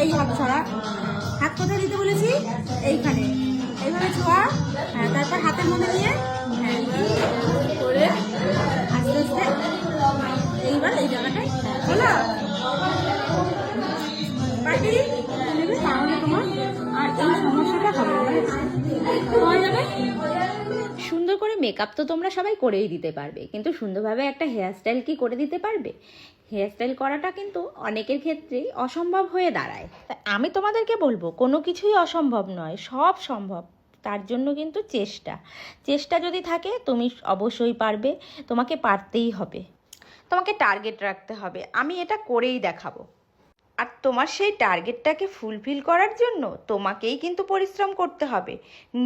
এই হাত ছড়া। হাত কোথায় দিতে বলেছি? এইখানে। এইভাবে ছোঁয়া। হ্যাঁ তারপর হাতের মধ্যে নিয়ে হ্যাঁ করে আস্তে আস্তে এইবার এই জায়গাটায় হলো তোমার আর এই সমস্যাটা হবে হয়ে যাবে? সুন্দর করে মেকআপ তো তোমরা সবাই করেই দিতে পারবে। কিন্তু সুন্দরভাবে একটা হেয়ারস্টাইল কি করে দিতে পারবে? হেয়ারস্টাইল করাটা কিন্তু অনেকের ক্ষেত্রেই অসম্ভব হয়ে দাঁড়ায়। আমি তোমাদেরকে বলব, কোনো কিছুই অসম্ভব নয়, সব সম্ভব। তার জন্য কিন্তু চেষ্টা। চেষ্টা যদি থাকে, তুমি অবশ্যই পারবে, তোমাকে পারতেই হবে। তোমাকে টার্গেট রাখতে হবে। আমি এটা করেই দেখাবো। আর তোমার সেই টার্গেটটাকে ফুলফিল করার জন্য তোমাকেই কিন্তু পরিশ্রম করতে হবে।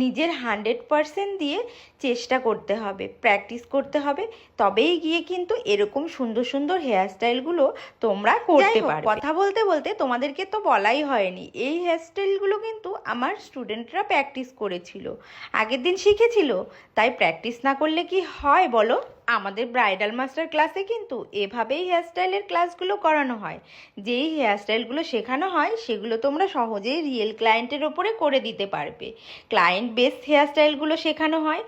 নিজের হান্ড্রেড পারসেন্ট দিয়ে চেষ্টা করতে হবে প্র্যাকটিস করতে হবে তবেই গিয়ে কিন্তু এরকম সুন্দর সুন্দর হেয়ারস্টাইলগুলো তোমরা করতে পারো কথা বলতে বলতে তোমাদেরকে তো বলাই হয়নি এই হেয়ারস্টাইলগুলো কিন্তু আমার স্টুডেন্টরা প্র্যাকটিস করেছিল। আগের দিন শিখেছিল তাই প্র্যাকটিস না করলে কি হয় বলো? আমাদের ব্রাইডাল মাস্টার ক্লাসে কিন্তু এভাবেই হেয়ারস্টাইলের ক্লাসগুলো করানো হয়। যেই হেয়ারস্টাইলগুলো শেখানো হয়, সেগুলো তোমরা সহজেই রিয়েল ক্লায়েন্টের ওপরে করে দিতে পারবে। ক্লায়েন্ট বেস হেয়ারস্টাইলগুলো শেখানো হয়।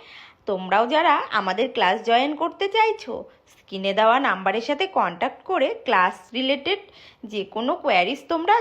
তোমরাও যারা আমাদের ক্লাস জয়েন করতে চাইছো স্ক্রিনে দেওয়া নাম্বারের সাথে কন্ট্যাক্ট করে ক্লাস রিলেটেড যে কোনো কোয়ারিজ তোমরা